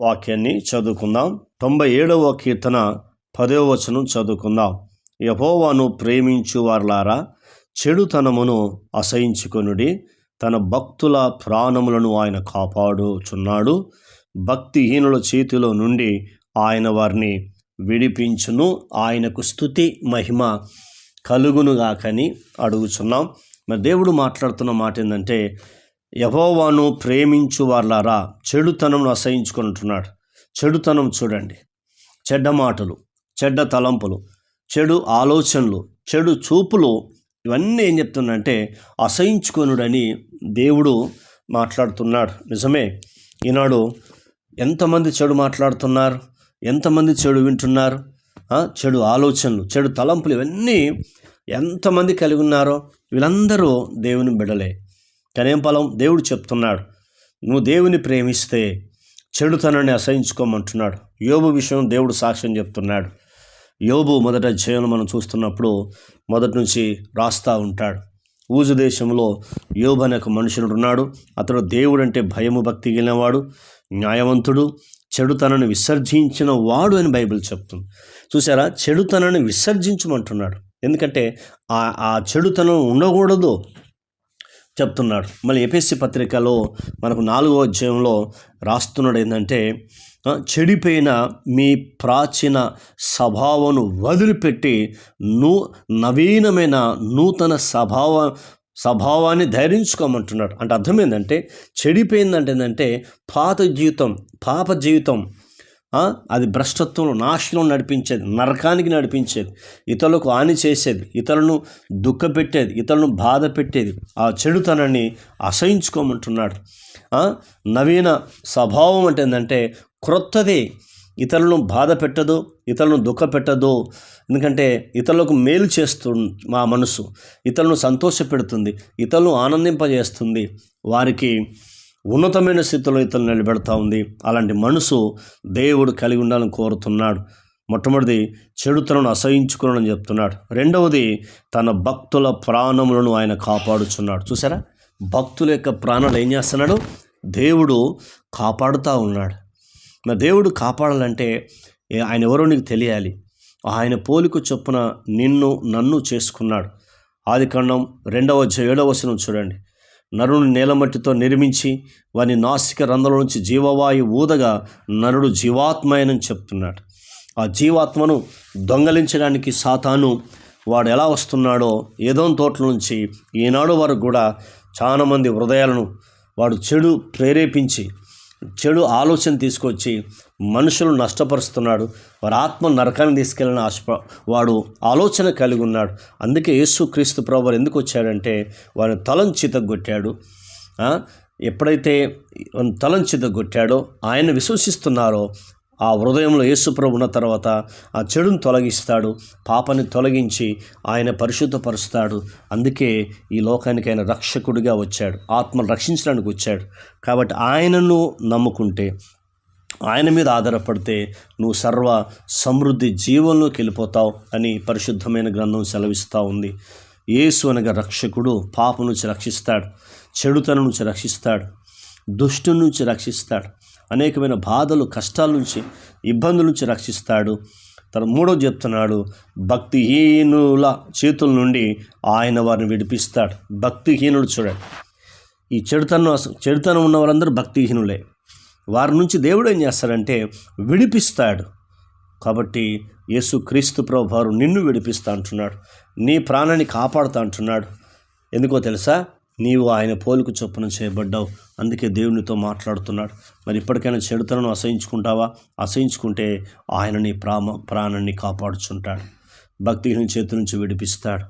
వాక్యాన్ని చదువుకుందాం. తొంభై ఏడవ కీర్తన పదవ వచనం చదువుకుందాం. యహోవాను ప్రేమించు వార్లారా చెడుతనమును అసహించుకొనుడి. తన భక్తుల ప్రాణములను ఆయన కాపాడుచున్నాడు. భక్తిహీనుల చేతిలో నుండి ఆయన వారిని విడిపించును. ఆయనకు స్థుతి మహిమ కలుగునుగాకని అడుగుచున్నాం. మరి దేవుడు మాట్లాడుతున్న మాట ఏంటంటే యహోవాను ప్రేమించు వాళ్ళారా చెడుతనంను అసహించుకుంటున్నాడు చెడుతనం చూడండి. చెడ్డ మాటలు చెడ్డ తలంపులు చెడు ఆలోచనలు చెడు చూపులు ఇవన్నీ ఏం చెప్తుందంటే అసహించుకొనుడని దేవుడు మాట్లాడుతున్నాడు. నిజమే. ఈనాడు ఎంతమంది చెడు మాట్లాడుతున్నారు? ఎంతమంది చెడు వింటున్నారు? చెడు ఆలోచనలు చెడు తలంపులు ఇవన్నీ ఎంతమంది కలిగి ఉన్నారో వీళ్ళందరూ దేవుని బిడలే. కనేం ఫలం దేవుడు చెప్తున్నాడు నువ్వు దేవుని ప్రేమిస్తే చెడుతనాన్ని అసహించుకోమంటున్నాడు. యోబు విషయం దేవుడు సాక్ష్యం చెప్తున్నాడు. యోబు మొదట అధ్యాయం మనం చూస్తున్నప్పుడు మొదటి నుంచి రాస్తా ఉంటాడు. ఊజు దేశంలో యోబు అనే ఒక మనుషుడు ఉన్నాడు. అతడు దేవుడు అంటే భయము భక్తి కలిగినవాడు న్యాయవంతుడు చెడుతనను విసర్జించిన వాడు అని బైబిల్ చెప్తుంది. చూసారా చెడుతనాన్ని విసర్జించమంటున్నాడు. ఎందుకంటే ఆ ఆ చెడుతనం ఉండకూడదు. చెప్తున్నాడు. మళ్ళీ ఎపిఎస్సి పత్రికలో మనకు నాలుగో అధ్యాయంలో రాస్తున్నాడు ఏంటంటే చెడిపోయిన మీ ప్రాచీన స్వభావను వదిలిపెట్టి నూ నవీనమైన నూతన స్వభావ స్వభావాన్ని ధైర్యించుకోమంటున్నాడు అంటే అర్థం ఏంటంటే చెడిపోయిందంటే ఏంటంటే పాత జీవితం పాప జీవితం అది భ్రష్టత్వంలో నాశనం నడిపించేది నరకానికి నడిపించేది ఇతరులకు హాని చేసేది ఇతరులను దుఃఖపెట్టేది ఇతరులను బాధ పెట్టేది. ఆ చెడుతనాన్ని అసహించుకోమంటున్నాడు. నవీన స్వభావం అంటే ఏంటంటే క్రొత్తది ఇతరులను బాధ పెట్టదు ఇతరులను దుఃఖ పెట్టదు ఎందుకంటే ఇతరులకు మేలు చేస్తుంది మా మనసు ఇతరులను సంతోషపెడుతుంది ఇతరులను ఆనందింపజేస్తుంది. వారికి ఉన్నతమైన స్థితిలో ఇతరులు నిలబెడతా ఉంది. అలాంటి మనసు దేవుడు కలిగి ఉండాలని కోరుతున్నాడు. మొట్టమొదటిది చెడుతలను అసహించుకునని చెప్తున్నాడు. రెండవది తన భక్తుల ప్రాణములను ఆయన కాపాడుచున్నాడు. చూసారా భక్తుల యొక్క ప్రాణాలు ఏం చేస్తున్నాడు? దేవుడు కాపాడుతూ ఉన్నాడు. మరి దేవుడు కాపాడాలంటే ఆయన ఎవరో నీకు తెలియాలి. ఆయన పోలిక చొప్పున నిన్ను నన్ను చేసుకున్నాడు. ఆది కాండం రెండవ ఏడవ వచనం చూడండి. నరుని నేలమట్టితో నిర్మించి వాని నాసిక రంధ్రం నుంచి జీవవాయు ఊదగా నరుడు జీవాత్మయనని చెప్తున్నాడు. ఆ జీవాత్మను దొంగలించడానికి సాతాను వాడు ఎలా వస్తున్నాడో ఏదో తోటల నుంచి ఈనాడు వరకు కూడా చాలామంది హృదయాలను వాడు చెడు ప్రేరేపించి చెడు ఆలోచన తీసుకొచ్చి మనుషులను నష్టపరుస్తున్నాడు. వారి ఆత్మ నరకాన్ని తీసుకెళ్ళిన ఆశ వాడు ఆలోచన కలిగి ఉన్నాడు. అందుకే యేసు క్రీస్తు ప్రభు ఎందుకు వచ్చాడంటే వారిని తలం చితగొట్టాడు ఎప్పుడైతే తలం చితగొట్టాడో ఆయన విశ్వసిస్తున్నారో ఆ హృదయంలో యేసుప్రభు ఉన్న తర్వాత ఆ చెడును తొలగిస్తాడు. పాపని తొలగించి ఆయన పరిశుద్ధపరుస్తాడు. అందుకే ఈ లోకానికి ఆయన రక్షకుడిగా వచ్చాడు. ఆత్మను రక్షించడానికి వచ్చాడు. కాబట్టి ఆయనను నమ్ముకుంటే ఆయన మీద ఆధారపడితే నువ్వు సర్వ సమృద్ధి జీవంలోకి వెళ్ళిపోతావు అని పరిశుద్ధమైన గ్రంథం సెలవిస్తూ ఉంది. యేసు అనగా రక్షకుడు పాపం నుంచి రక్షిస్తాడు చెడుతనం నుంచి రక్షిస్తాడు దుష్టు నుంచి రక్షిస్తాడు అనేకమైన బాధలు కష్టాల నుంచి ఇబ్బందుల నుంచి రక్షిస్తాడు. తన మూడో చెప్తున్నాడు భక్తిహీనుల చేతుల నుండి ఆయన వారిని విడిపిస్తాడు. భక్తిహీనుడు చూడండి. ఈ చెడుతనం చెడుతనం ఉన్న వారందరూ భక్తిహీనులే. వారి నుంచి దేవుడు ఏం చేస్తాడంటే విడిపిస్తాడు. కాబట్టి యేసు క్రీస్తు ప్రభువారు నిన్ను విడిపిస్తా అంటున్నాడు. నీ ప్రాణాన్ని కాపాడుతా అంటున్నాడు. ఎందుకో తెలుసా? నీవు ఆయన పోలుకు చొప్పున చేయబడ్డావు. అందుకే దేవునితో మాట్లాడుతున్నాడు. మరి ఇప్పటికైనా చెడుతలను అసహించుకుంటావా? అసహించుకుంటే ఆయన నీ ప్రామ ప్రాణాన్ని కాపాడుచుంటాడు. భక్తిహీన చేతి నుంచి విడిపిస్తాడు.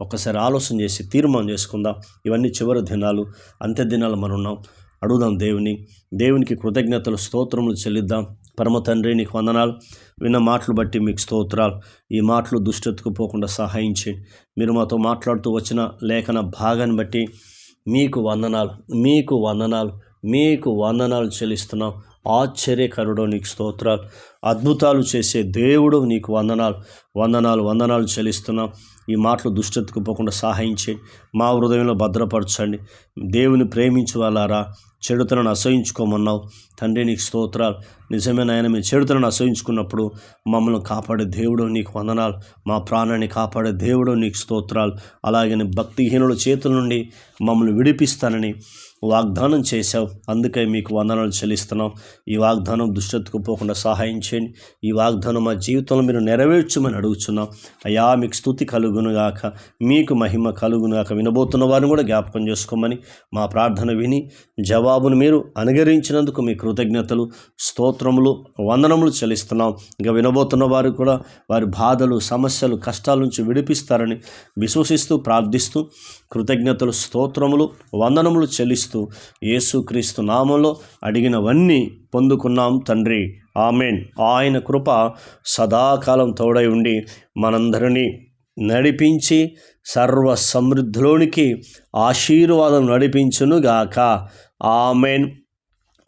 ఒక్కసారి ఆలోచన చేసి తీర్మానం చేసుకుందాం. ఇవన్నీ చివరి దినాలు అంత్య దినాలు మనం ఉన్నాం. అడుగుదాం దేవుని. దేవునికి కృతజ్ఞతలు స్తోత్రములు చెల్లిద్దాం. పరమ తండ్రి నీకు వందనాలు. విన్న మాటలు బట్టి మీకు స్తోత్రాలు. ఈ మాటలు దుష్టతకు పోకుండా సహాయం చేయండి మీరు మాతో మాట్లాడుతూ వచ్చిన లేఖన భాగాన్ని బట్టి మీకు వందనాలు మీకు వందనాలు మీకు వందనాలు చెల్లిస్తున్నాం. ఆశ్చర్యకరుడో నీకు స్తోత్రాలు. అద్భుతాలు చేసే దేవుడు నీకు వందనాలు వందనాలు వందనాలు చెల్లిస్తున్నాం. ఈ మాటలు దుష్టతకు పోకుండా మా హృదయంలో భద్రపరచండి. దేవుని ప్రేమించు వాళ్ళారా చెడుతలను అసహించుకోమన్నావు. తండ్రి నీకు స్తోత్రాలు. నిజమైన ఆయన మేము చెడుతలను అసహించుకున్నప్పుడు మమ్మల్ని కాపాడే దేవుడు నీకు వందనాలు. మా ప్రాణాన్ని కాపాడే దేవుడు నీకు స్తోత్రాలు. అలాగే భక్తిహీనుల చేతుల నుండి మమ్మల్ని విడిపిస్తానని వాగ్దానం చేశావు. అందుకే మీకు వందనాలు చెల్లిస్తున్నాం. ఈ వాగ్దానం దుష్టతకు పోకుండా సహాయం చేయండి ఈ వాగ్దానం మా జీవితంలో మీరు నెరవేర్చమని అడుగుతున్నాం అయా మీకు స్థుతి కలుగునుగాక మీకు మహిమ కలుగునుగాక వినబోతున్న వారిని కూడా జ్ఞాపకం చేసుకోమని మా ప్రార్థన విని జవాబును మీరు అనుగరించినందుకు మీ కృతజ్ఞతలు స్తోత్రములు వందనములు చెల్లిస్తున్నాం. ఇంకా వినబోతున్న వారు కూడా వారి బాధలు సమస్యలు కష్టాల నుంచి విడిపిస్తారని విశ్వసిస్తూ ప్రార్థిస్తూ కృతజ్ఞతలు స్తోత్రములు వందనములు చెల్లిస్తూ యేసుక్రీస్తు నామంలో అడిగినవన్నీ పొందుకున్నాం తండ్రి. ఆమెన్. ఆయన కృప సదాకాలం తోడై ఉండి మనందరినీ నడిపించి సర్వ సమృద్ధిలోనికి ఆశీర్వాదం నడిపించునుగాక. ఆమెన్.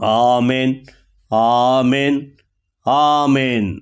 ఆమెన్. ఆమెన్. ఆమెన్.